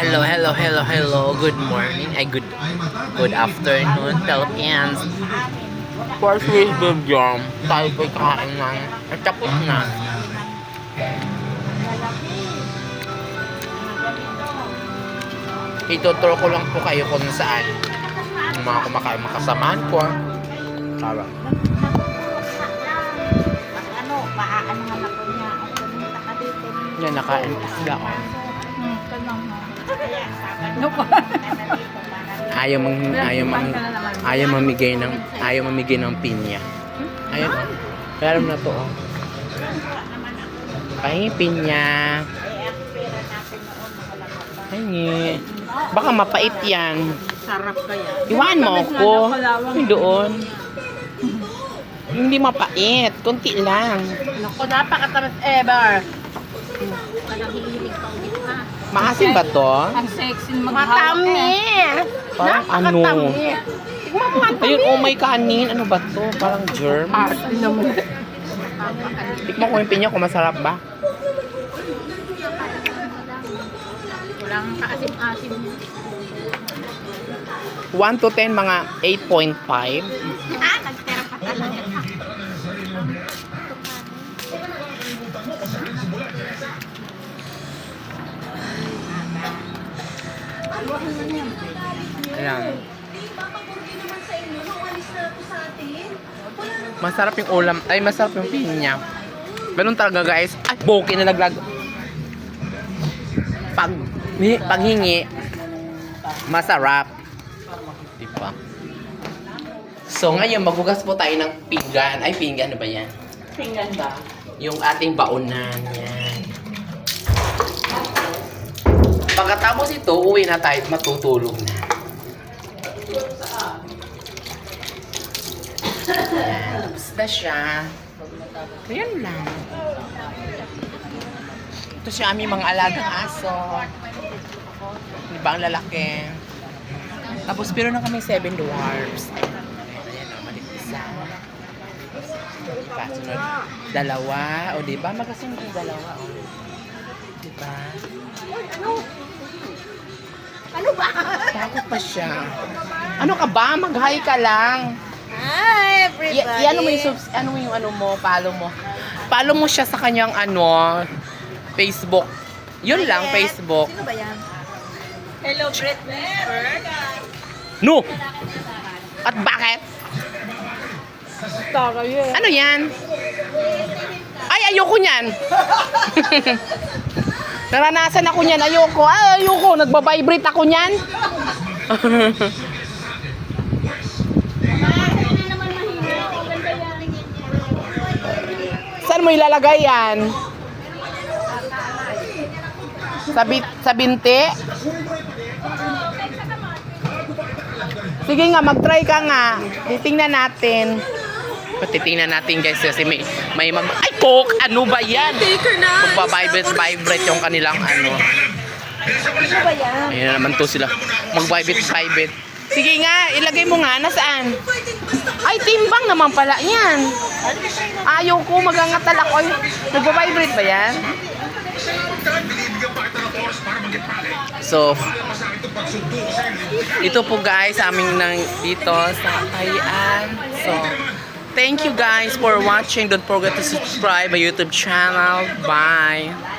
Hello, hello, hello, hello. Good morning. Ay, good good afternoon, Philippines. For Swiss Belgium, tayo po'y kakain ng at tapos na. Ituturo ko lang po kayo kung saan yung mga kumakain makasamaan ko. Tara. ano, paaan nga na po niya. Yan, nakain po sila. Oh. No po. Ayaw mang ayaw mang ayaw mamigay ng ayaw mamigay ng pinya. Ayaw. oh. Meron na to oh. Ay, pinya. Eh, ang pera natin noon, nakalama pa. Ay, baka mapait yan. Sarap kaya. Iwan mo ako. doon. Hindi mapait. Kunti lang. Naku, napakatamis ever. Pang gitna. Maasim ba to? Ang sexy maghawak eh. Parang ano? Ayun, oh my kanin. Ano ba to? Parang germ. Ah, naman. Tikman ko yung pinya kung masarap ba. Walang kaasim-asim. 1 to 10, mga 8.5. Ayan. Masarap yung ulam. Ay, masarap yung pinya. Ganun talaga guys. Ay, boki na laglag. Pag, ni, paghingi, masarap. Diba? So, ngayon, maghugas po tayo ng pinggan. Ay, pinggan, ano ba yan? Pinggan ba? Yung ating baunan. Yan. Pagkatapos ito, uwi na tayo at matutulog na. Tapos na siya. Ayan lang. Ito siya aming mga alagang aso. Di ba ang lalaki? Tapos pero na kami seven dwarfs. Ayan o, maliit isa. Diba? Sunod, dalawa. O diba? Magkasunod yung dalawa. O. Diba? Ano ba? Takot pa siya. Ano ka ba? Mag-hi ka lang. Hi, everybody. i- ano mo yung subs, ano mo yung ano mo, follow mo. Follow mo siya sa kanyang ano, Facebook. Yun lang. Facebook. Sino ba yan? Hello, Britney Spears. No! At bakit? Tara yun. Ano yan? Ay, ayoko niyan. Naranasan ako niyan, ayoko. Ay, ayoko. Nagbabibrate ako niyan. Saan mo ilalagay yan? Sa, bit, sa binti? Sige nga, mag-try ka nga. Titingnan natin. Titingnan natin guys kasi may, may mag... Ay, Coke! Ano ba yan? Taker na. Vibrate yung kanilang ano. Sino ba yan? Ayan na naman to sila. Mag-vibrate, vibrate. Sige nga, ilagay mo nga. Nasaan? Ay, timbang naman pala yan. Ayaw ko, magangatal ako. Ay, Nagbabibrate ba yan? So, ito po guys, aming nang dito sa Kayan. So, thank you guys for watching. Don't forget to subscribe my YouTube channel. Bye!